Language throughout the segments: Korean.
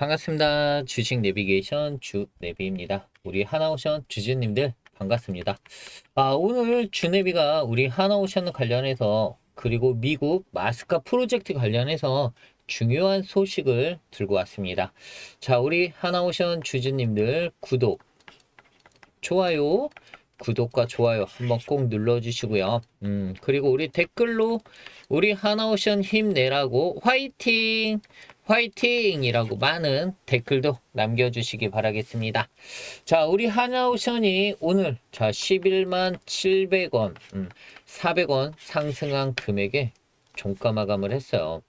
반갑습니다. 주식 내비게이션 주 내비입니다. 우리 하나오션 주주님들 반갑습니다. 아, 오늘 주내비가 우리 하나오션 관련해서 그리고 미국 마스카 프로젝트 관련해서 중요한 소식을 들고 왔습니다. 자, 우리 하나오션 주주님들 구독, 좋아요, 구독과 좋아요 한번 꼭 눌러주시고요. 음, 그리고 우리 댓글로 우리 하나오션 힘내라고 화이팅! 화이팅이라고 많은 댓글도 남겨주시기 바라겠습니다. 자, 우리 하나오션이 오늘 자 11만 700원, 음, 400원 상승한 금액에 종가 마감을 했어요.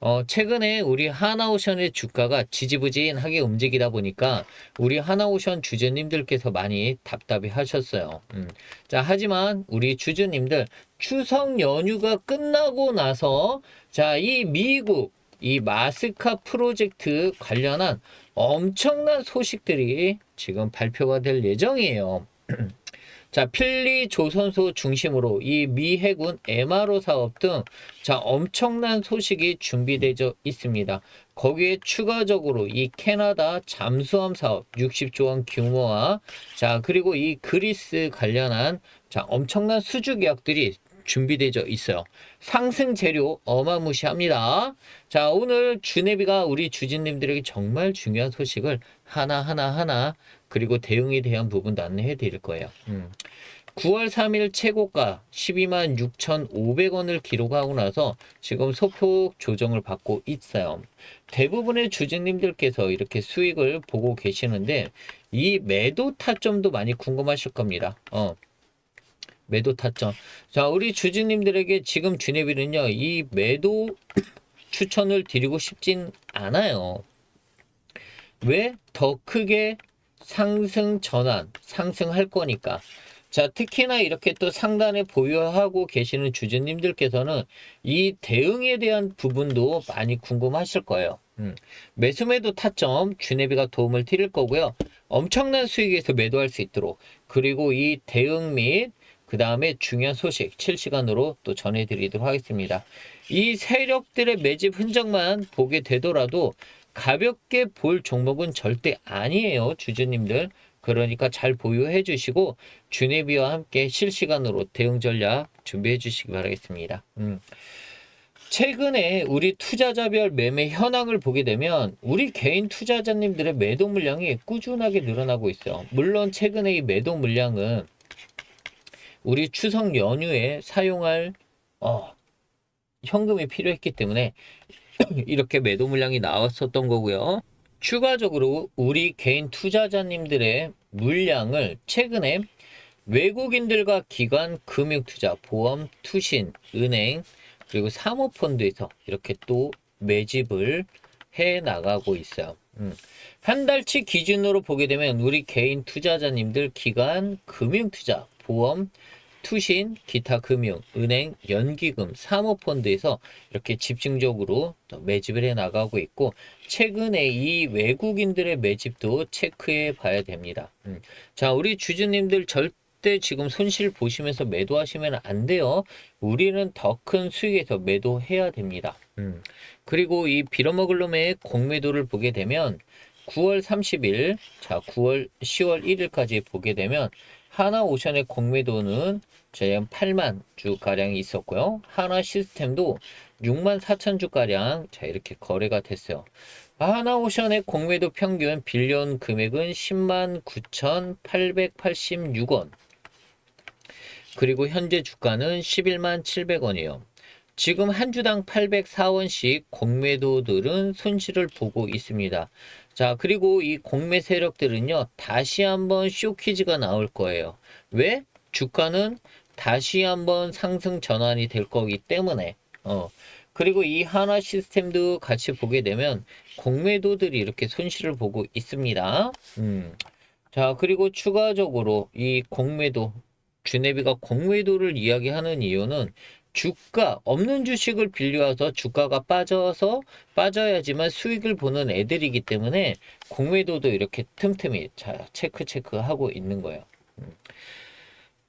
어, 최근에 우리 하나오션의 주가가 지지부진하게 움직이다 보니까 우리 하나오션 주주님들께서 많이 답답해 하셨어요. 음. 자, 하지만 우리 주주님들 추석 연휴가 끝나고 나서 자, 이 미국 이 마스카 프로젝트 관련한 엄청난 소식들이 지금 발표가 될 예정이에요. 자, 필리 조선소 중심으로 이 미 해군 MRO 사업 등 자, 엄청난 소식이 준비되어 있습니다. 거기에 추가적으로 이 캐나다 잠수함 사업 60조 원 규모와 자, 그리고 이 그리스 관련한 자, 엄청난 수주 계약들이 준비되어 있어요. 상승 재료 어마무시합니다. 자, 오늘 주네비가 우리 주진님들에게 정말 중요한 소식을 하나하나 하나 그리고 대응에 대한 부분도 안내해 드릴 거예요. 음. 9월 3일 최고가 12만 6,500원을 기록하고 나서 지금 소폭 조정을 받고 있어요. 대부분의 주주님들께서 이렇게 수익을 보고 계시는데 이 매도 타점도 많이 궁금하실 겁니다. 어. 매도 타점. 자, 우리 주주님들에게 지금 주네비는요, 이 매도 추천을 드리고 싶진 않아요. 왜? 더 크게 상승 전환, 상승할 거니까. 자, 특히나 이렇게 또 상단에 보유하고 계시는 주주님들께서는 이 대응에 대한 부분도 많이 궁금하실 거예요. 음, 매수매도 타점 주네비가 도움을 드릴 거고요. 엄청난 수익에서 매도할 수 있도록 그리고 이 대응 및 그 다음에 중요한 소식 실시간으로 또 전해드리도록 하겠습니다. 이 세력들의 매집 흔적만 보게 되더라도 가볍게 볼 종목은 절대 아니에요, 주주님들. 그러니까 잘 보유해 주시고 주네비와 함께 실시간으로 대응 전략 준비해 주시기 바라겠습니다. 음. 최근에 우리 투자자별 매매 현황을 보게 되면 우리 개인 투자자님들의 매도 물량이 꾸준하게 늘어나고 있어요. 물론 최근에 이 매도 물량은 우리 추석 연휴에 사용할 어, 현금이 필요했기 때문에 이렇게 매도 물량이 나왔었던 거고요. 추가적으로 우리 개인 투자자님들의 물량을 최근에 외국인들과 기관 금융 투자, 보험, 투신, 은행, 그리고 사모펀드에서 이렇게 또 매집을 해 나가고 있어요. 음. 한 달치 기준으로 보게 되면 우리 개인 투자자님들 기관 금융 투자, 보험, 투신, 기타 금융, 은행, 연기금, 사모펀드에서 이렇게 집중적으로 매집을 해 나가고 있고 최근에 이 외국인들의 매집도 체크해 봐야 됩니다. 음. 자, 우리 주주님들 절대 지금 손실 보시면서 매도하시면 안 돼요. 우리는 더 큰 수익에서 매도해야 됩니다. 음. 그리고 이 빌어먹을 놈의 공매도를 보게 되면 9월 30일, 자, 9월, 10월 1일까지 보게 되면 하나 오션의 공매도는 저희 한 8만 주 가량이 있었고요. 하나 시스템도 6만 4천 주 가량 자 이렇게 거래가 됐어요. 하나 오션의 공매도 평균 빌리언 금액은 10만 9,886원. 그리고 현재 주가는 11만 700원이에요. 지금 한 주당 804원씩 공매도들은 손실을 보고 있습니다. 자, 그리고 이 공매 세력들은요, 다시 한번 쇼키즈가 나올 거예요. 왜? 주가는 다시 한번 상승 전환이 될 거기 때문에, 어. 그리고 이 하나 시스템도 같이 보게 되면 공매도들이 이렇게 손실을 보고 있습니다. 음. 자, 그리고 추가적으로 이 공매도, 주네비가 공매도를 이야기하는 이유는 주가 없는 주식을 빌려와서 주가가 빠져서 빠져야지만 수익을 보는 애들이기 때문에 공매도도 이렇게 틈틈이 자 체크 체크하고 있는 거예요. 음.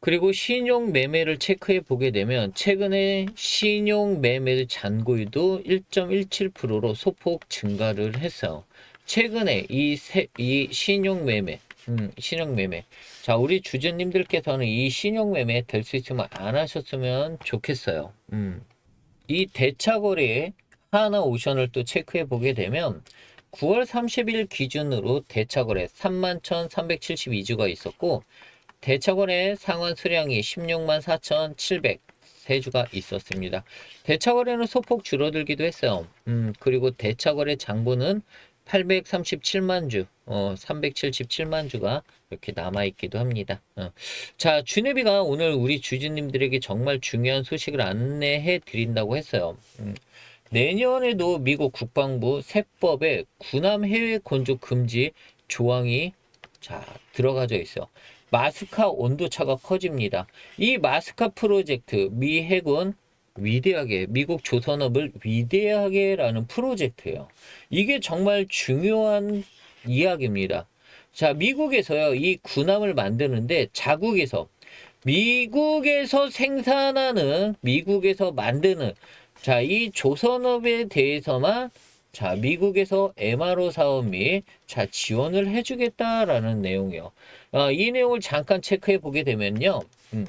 그리고 신용 매매를 체크해 보게 되면 최근에 신용 매매 잔고율도 1.17%로 소폭 증가를 했어요. 최근에 이, 세, 이 신용 매매, 음, 신용매매. 자, 우리 주주님들께서는 이 신용매매 될 수 있으면 안 하셨으면 좋겠어요. 음. 이 대차거래에 하나 오션을 또 체크해 보게 되면 9월 30일 기준으로 대차거래 31,372주가 있었고 대차거래 상환 수량이 16만 4,700 세주가 있었습니다. 대차거래는 소폭 줄어들기도 했어요. 음, 그리고 대차거래 장부는 837만 주, 어, 377만 주가 이렇게 남아있기도 합니다. 어. 자, 주네비가 오늘 우리 주주님들에게 정말 중요한 소식을 안내해 드린다고 했어요. 음, 내년에도 미국 국방부 세법에 군함 해외 건조 금지 조항이 자, 들어가져 있어요. 마스카 온도차가 커집니다. 이 마스카 프로젝트 미 해군 위대하게 미국 조선업을 위대하게라는 프로젝트예요. 이게 정말 중요한 이야기입니다. 자, 미국에서요. 이 군함을 만드는데 자국에서 미국에서 생산하는 미국에서 만드는 자, 이 조선업에 대해서만 자, 미국에서 MRO 사업 및 자, 지원을 해주겠다라는 내용이요. 아, 이 내용을 잠깐 체크해 보게 되면요. 음,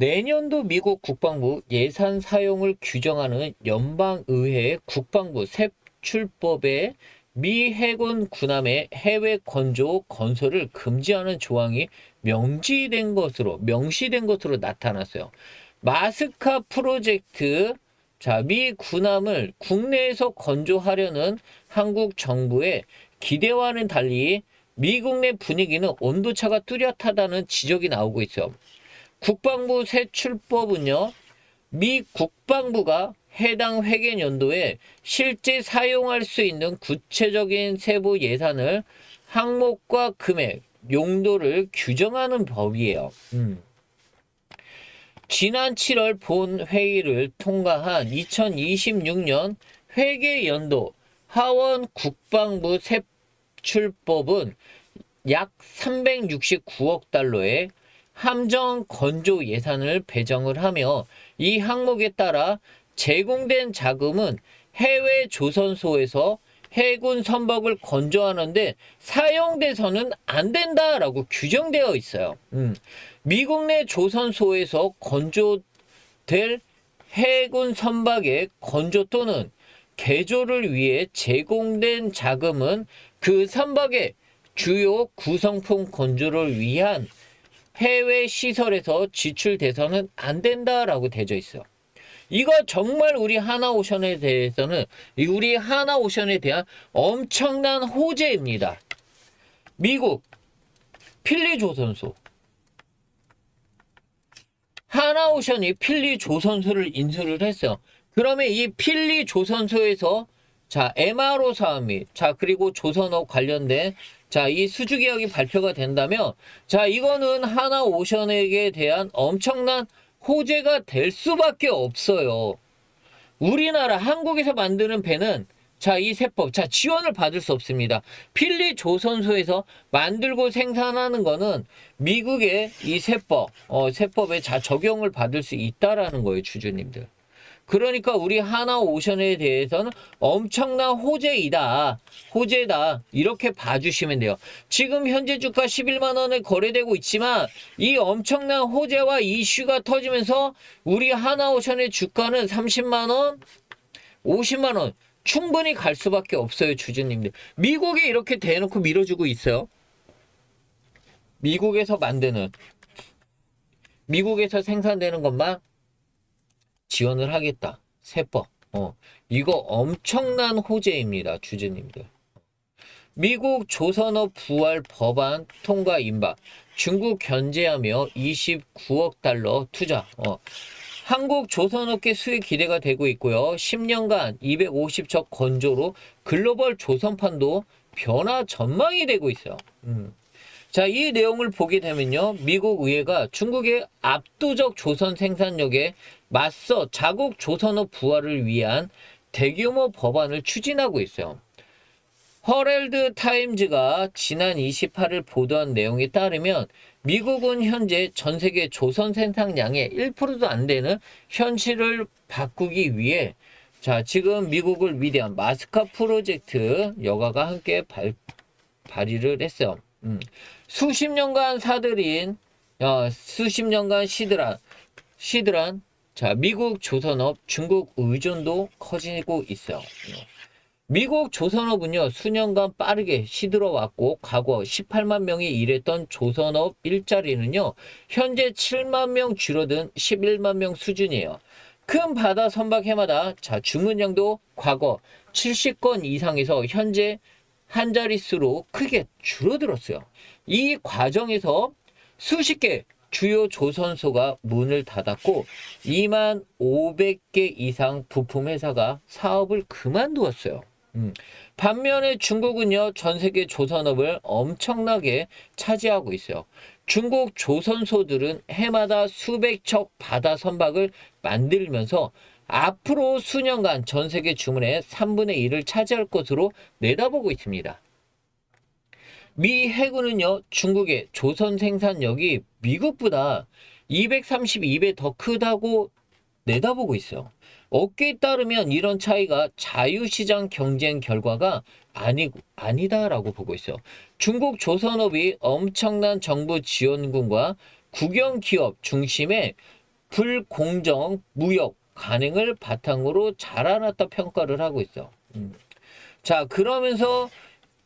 내년도 미국 국방부 예산 사용을 규정하는 연방의회 국방부 세출법에 미 해군 군함의 해외 건조 건설을 금지하는 조항이 명시된 것으로 명시된 것으로 나타났어요. 마스카 프로젝트 자, 미 군함을 국내에서 건조하려는 한국 정부의 기대와는 달리 미국 내 분위기는 온도차가 뚜렷하다는 지적이 나오고 있어요. 국방부 세출법은요, 미 국방부가 해당 회계 연도에 실제 사용할 수 있는 구체적인 세부 예산을 항목과 금액, 용도를 규정하는 법이에요. 음. 지난 7월 본 회의를 통과한 2026년 회계 연도 하원 국방부 세출법은 약 369억 달러의 함정 건조 예산을 배정을 하며 이 항목에 따라 제공된 자금은 해외 조선소에서 해군 선박을 건조하는데 사용돼서는 안 된다라고 규정되어 있어요. 음. 미국 내 조선소에서 건조될 해군 선박의 건조 또는 개조를 위해 제공된 자금은 그 선박의 주요 구성품 건조를 위한 해외 시설에서 지출돼서는 안 된다라고 되어 있어요. 이거 정말 우리 하나오션에 대해서는 우리 하나오션에 대한 엄청난 호재입니다. 미국 필리 조선소 하나오션이 필리 조선소를 인수를 했어요. 그러면 이 필리 조선소에서 자 MRO 사업 및 자 그리고 조선업 관련된 자 이 수주 계약이 발표가 된다면 자 이거는 하나 오션에게 대한 엄청난 호재가 될 수밖에 없어요. 우리나라 한국에서 만드는 배는 자, 이 세법. 자, 지원을 받을 수 없습니다. 필리 조선소에서 만들고 생산하는 거는 미국의 이 세법, 어, 세법에 자, 적용을 받을 수 있다라는 거예요, 주주님들. 그러니까 우리 하나 오션에 대해서는 엄청난 호재이다. 호재다. 이렇게 봐주시면 돼요. 지금 현재 주가 11만 원에 거래되고 있지만 이 엄청난 호재와 이슈가 터지면서 우리 하나 오션의 주가는 30만 원, 50만 원 충분히 갈 수밖에 없어요, 주주님들. 미국에 이렇게 대놓고 밀어주고 있어요. 미국에서 만드는 미국에서 생산되는 것만 지원을 하겠다. 세법. 어, 이거 엄청난 호재입니다, 주주님들. 미국 조선업 부활 법안 통과 임박. 중국 견제하며 29억 달러 투자. 어, 한국 조선업계 수익 기대가 되고 있고요. 10년간 250척 건조로 글로벌 조선판도 변화 전망이 되고 있어요. 음. 자, 이 내용을 보게 되면요. 미국 의회가 중국의 압도적 조선 생산력에 맞서 자국 조선업 부활을 위한 대규모 법안을 추진하고 있어요. 허렐드 타임즈가 지난 28일 보도한 내용에 따르면 미국은 현재 전 세계 조선 생산량의 1%도 안 되는 현실을 바꾸기 위해 자, 지금 미국을 위대한 마스카 프로젝트 여가가 함께 발, 발의를 했어요. 음. 수십 년간 사들인, 어, 수십 년간 시들한, 시들한, 자, 미국 조선업, 중국 의존도 커지고 있어요. 미국 조선업은요, 수년간 빠르게 시들어 왔고, 과거 18만 명이 일했던 조선업 일자리는요, 현재 7만 명 줄어든 11만 명 수준이에요. 큰 바다 선박 해마다 자 주문량도 과거 70건 이상에서 현재 한 자릿수로 크게 줄어들었어요. 이 과정에서 수십 개 주요 조선소가 문을 닫았고 2만 500개 이상 부품 회사가 사업을 그만두었어요. 음. 반면에 중국은요 전 세계 조선업을 엄청나게 차지하고 있어요. 중국 조선소들은 해마다 수백 척 바다 선박을 만들면서 앞으로 수년간 전 세계 주문의 3분의 1을 차지할 것으로 내다보고 있습니다. 미 해군은요, 중국의 조선 생산력이 미국보다 232배 더 크다고 내다보고 있어요. 업계에 따르면 이런 차이가 자유시장 경쟁 결과가 아니, 아니다라고 보고 있어요. 중국 조선업이 엄청난 정부 지원군과 국영 기업 중심의 불공정 무역 관행을 바탕으로 자라났다 평가를 하고 있어. 음. 자, 그러면서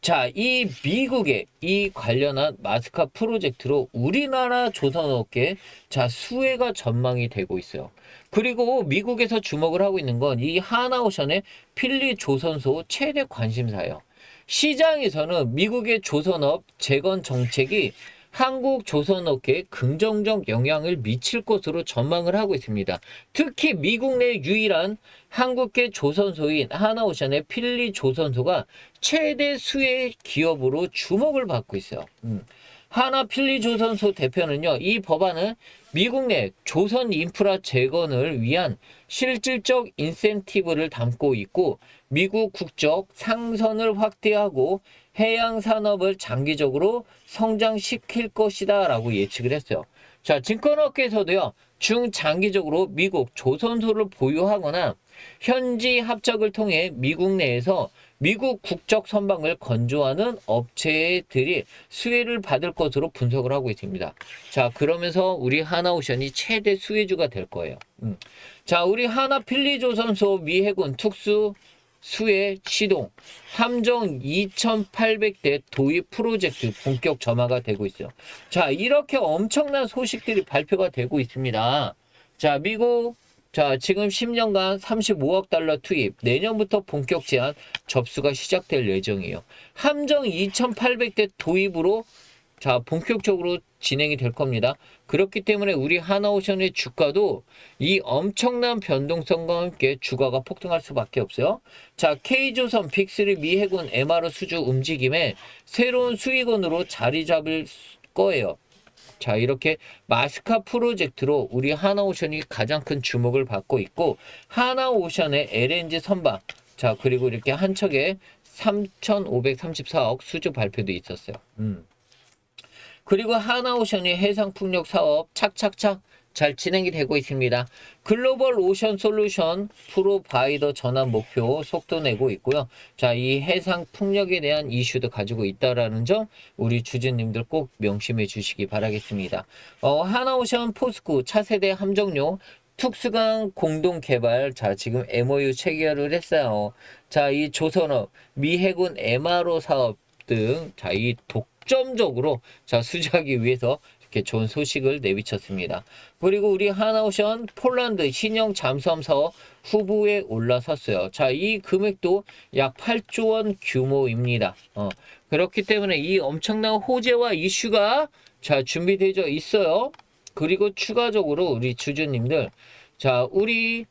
자, 이 미국의 이 관련한 마스카 프로젝트로 우리나라 조선업계 자, 수혜가 전망이 되고 있어요. 그리고 미국에서 주목을 하고 있는 건 이 하나오션의 필리 조선소 최대 관심사예요. 시장에서는 미국의 조선업 재건 정책이 한국 조선업계에 긍정적 영향을 미칠 것으로 전망을 하고 있습니다. 특히 미국 내 유일한 한국계 조선소인 하나오션의 필리 조선소가 최대 수혜 기업으로 주목을 받고 있어요. 음. 하나 필리 조선소 대표는요, 이 법안은 미국 내 조선 인프라 재건을 위한 실질적 인센티브를 담고 있고 미국 국적 상선을 확대하고 해양 산업을 장기적으로 성장시킬 것이다 라고 예측을 했어요. 자, 증권업계에서도요, 중장기적으로 미국 조선소를 보유하거나 현지 합작을 통해 미국 내에서 미국 국적 선박을 건조하는 업체들이 수혜를 받을 것으로 분석을 하고 있습니다. 자, 그러면서 우리 하나오션이 최대 수혜주가 될 거예요. 음. 자, 우리 하나 필리조선소 미 해군 특수 수혜 시동 함정 2,800대 도입 프로젝트 본격 점화가 되고 있어요. 자, 이렇게 엄청난 소식들이 발표가 되고 있습니다. 자, 미국 자, 지금 10년간 35억 달러 투입, 내년부터 본격 제한 접수가 시작될 예정이에요. 함정 2,800대 도입으로 자, 본격적으로 진행이 될 겁니다. 그렇기 때문에 우리 하나오션의 주가도 이 엄청난 변동성과 함께 주가가 폭등할 수밖에 없어요. 자, K조선 빅3 미 해군 MR 수주 움직임에 새로운 수익원으로 자리 잡을 거예요. 자, 이렇게 마스카 프로젝트로 우리 하나오션이 가장 큰 주목을 받고 있고, 하나오션의 LNG 선박, 자, 그리고 이렇게 한 척에 3,534억 수주 발표도 있었어요. 음. 그리고 하나오션이 해상풍력 사업 착착착 잘 진행이 되고 있습니다. 글로벌 오션 솔루션 프로바이더 전환 목표 속도 내고 있고요. 자, 이 해상 풍력에 대한 이슈도 가지고 있다라는 점 우리 주주님들 꼭 명심해 주시기 바라겠습니다. 어, 하나오션 포스코 차세대 함정용 특수강 공동 개발 자 지금 MOU 체결을 했어요. 자, 이 조선업 미 해군 MRO 사업 등 자, 이 독 점적으로 자, 수주하기 위해서 이렇게 좋은 소식을 내비쳤습니다. 그리고 우리 하나오션 폴란드 신형 잠수함 사업 후보에 올라섰어요. 자, 이 금액도 약 8조 원 규모입니다. 어, 그렇기 때문에 이 엄청난 호재와 이슈가 자, 준비되어 있어요. 그리고 추가적으로 우리 주주님들 자, 우리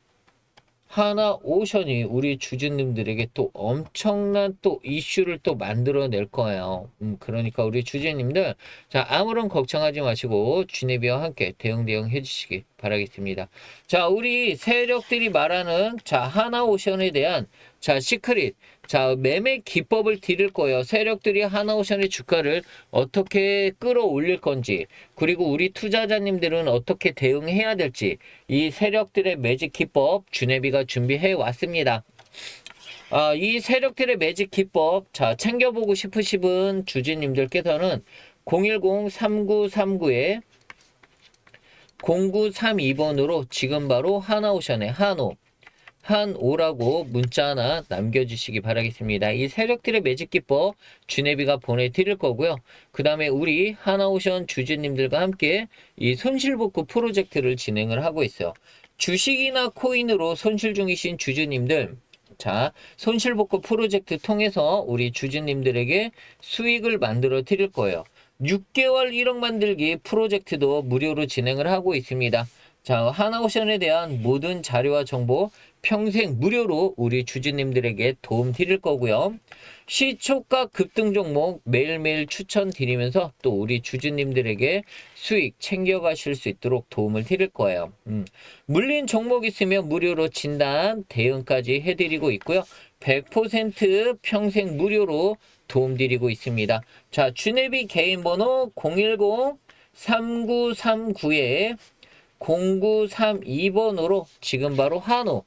하나 오션이 우리 주주님들에게 또 엄청난 또 이슈를 또 만들어낼 거예요. 음, 그러니까 우리 주주님들 자 아무런 걱정하지 마시고 주네비와 함께 대응 대응 해주시기 바라겠습니다. 자, 우리 세력들이 말하는 자, 하나 오션에 대한 자, 시크릿. 자, 매매 기법을 드릴 거예요. 세력들이 하나오션의 주가를 어떻게 끌어올릴 건지, 그리고 우리 투자자님들은 어떻게 대응해야 될지, 이 세력들의 매직 기법 주네비가 준비해 왔습니다. 아, 이 세력들의 매직 기법, 자, 챙겨보고 싶으신 주주님들께서는 010-3939에 0932번으로 지금 바로 하나오션의 한오, 한오라고 문자 하나 남겨주시기 바라겠습니다. 이 세력들의 매직 기법 주네비가 보내드릴 거고요. 그 다음에 우리 하나오션 주주님들과 함께 이 손실복구 프로젝트를 진행을 하고 있어요. 주식이나 코인으로 손실 중이신 주주님들, 자, 손실복구 프로젝트 통해서 우리 주주님들에게 수익을 만들어 드릴 거예요. 6개월 1억 만들기 프로젝트도 무료로 진행을 하고 있습니다. 자, 하나오션에 대한 모든 자료와 정보 평생 무료로 우리 주주님들에게 도움 드릴 거고요. 시초가 급등 종목 매일매일 추천드리면서 또 우리 주주님들에게 수익 챙겨가실 수 있도록 도움을 드릴 거예요. 음. 물린 종목 있으면 무료로 진단, 대응까지 해드리고 있고요. 100% 평생 무료로 도움드리고 있습니다. 자, 주네비 개인 번호 010-3939에 0932번으로 지금 바로 한우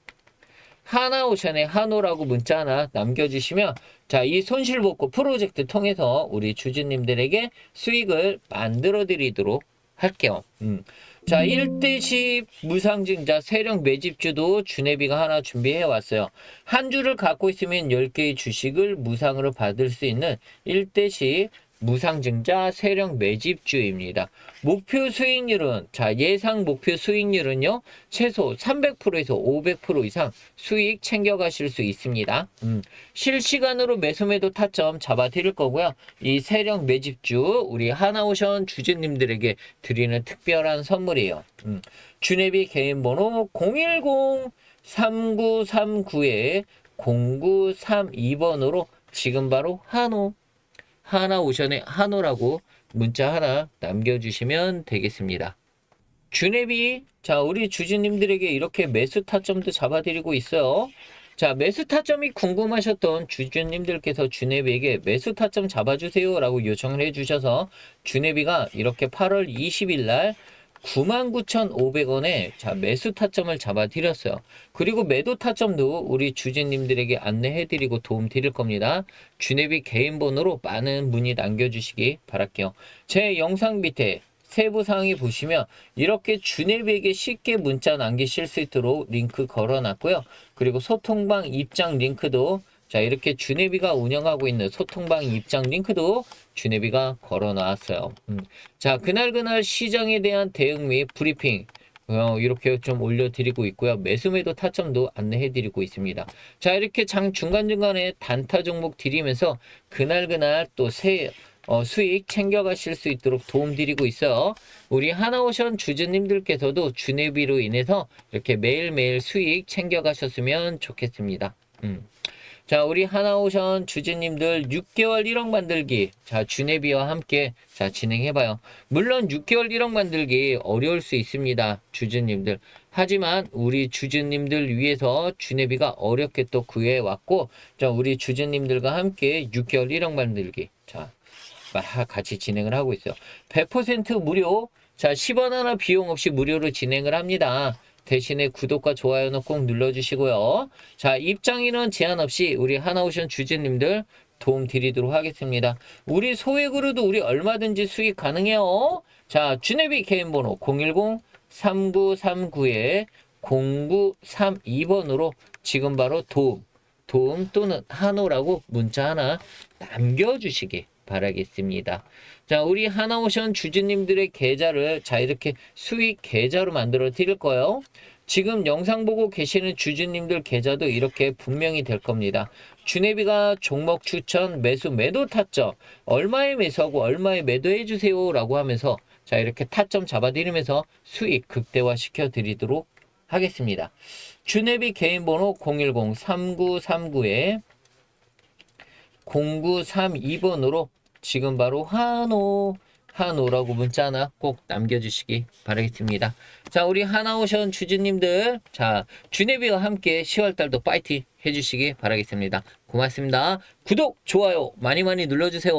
하나오션의 한우라고 문자 하나 남겨주시면 자, 이 손실복구 프로젝트 통해서 우리 주주님들에게 수익을 만들어 드리도록 할게요. 음. 자, 1대10 무상증자 세력 매집주도 주네비가 하나 준비해 왔어요. 한 주를 갖고 있으면 10개의 주식을 무상으로 받을 수 있는 1대10 무상증자 세력 매집주입니다. 목표 수익률은 자 예상 목표 수익률은요 최소 300%에서 500% 이상 수익 챙겨가실 수 있습니다. 음, 실시간으로 매수매도 타점 잡아 드릴 거고요. 이 세력 매집주 우리 하나오션 주주님들에게 드리는 특별한 선물이에요. 음, 주네비 개인 번호 010 3939에 0932번으로 지금 바로 한우 하나오션의 한우라고 문자 하나 남겨주시면 되겠습니다. 주네비, 자, 우리 주주님들에게 이렇게 매수 타점도 잡아드리고 있어요. 자, 매수 타점이 궁금하셨던 주주님들께서 주네비에게 매수 타점 잡아주세요 라고 요청을 해주셔서 주네비가 이렇게 8월 20일 날 99,500원에 자 매수 타점을 잡아 드렸어요. 그리고 매도 타점도 우리 주주님들에게 안내해 드리고 도움 드릴 겁니다. 주네비 개인 번호로 많은 문의 남겨 주시기 바랄게요. 제 영상 밑에 세부 사항이 보시면 이렇게 주네비에게 쉽게 문자 남기실 수 있도록 링크 걸어 놨고요. 그리고 소통방 입장 링크도 자 이렇게 주네비가 운영하고 있는 소통방 입장 링크도 주네비가 걸어 놨어요. 음. 자 그날 그날 시장에 대한 대응 및 브리핑 어, 이렇게 좀 올려드리고 있고요. 매수매도 타점도 안내해드리고 있습니다. 자 이렇게 장 중간중간에 단타 종목 드리면서 그날 그날 또 새 어, 수익 챙겨가실 수 있도록 도움드리고 있어요. 우리 하나오션 주주님들께서도 주네비로 인해서 이렇게 매일매일 수익 챙겨가셨으면 좋겠습니다. 음. 자, 우리 하나오션 주주님들 6개월 1억 만들기. 자, 주네비와 함께 자, 진행해봐요. 물론 6개월 1억 만들기 어려울 수 있습니다. 주주님들. 하지만 우리 주주님들 위해서 주네비가 어렵게 또 구해왔고, 자, 우리 주주님들과 함께 6개월 1억 만들기. 자, 같이 진행을 하고 있어요. 100% 무료. 자, 10원 하나 비용 없이 무료로 진행을 합니다. 대신에 구독과 좋아요는 꼭 눌러주시고요. 자, 입장인원 제한 없이 우리 하나오션 주주님들 도움 드리도록 하겠습니다. 우리 소액으로도 우리 얼마든지 수익 가능해요. 자, 주네비 개인 번호 010-3939에 0932번으로 지금 바로 도움, 도움 또는 한호라고 문자 하나 남겨주시기 바라겠습니다. 자, 우리 하나오션 주주님들의 계좌를 자, 이렇게 수익 계좌로 만들어 드릴 거예요. 지금 영상 보고 계시는 주주님들 계좌도 이렇게 분명히 될 겁니다. 주네비가 종목 추천, 매수, 매도 타점, 얼마에 매수하고 얼마에 매도해 주세요 라고 하면서 자, 이렇게 타점 잡아드리면서 수익 극대화 시켜 드리도록 하겠습니다. 주네비 개인 번호 010-3939에 0932번으로 지금 바로 한호 하노라고 문자 하나 꼭 남겨주시기 바라겠습니다. 자, 우리 하나오션 주주님들, 자, 주네비와 함께 10월달도 파이팅 해주시기 바라겠습니다. 고맙습니다. 구독, 좋아요 많이 많이 눌러주세요.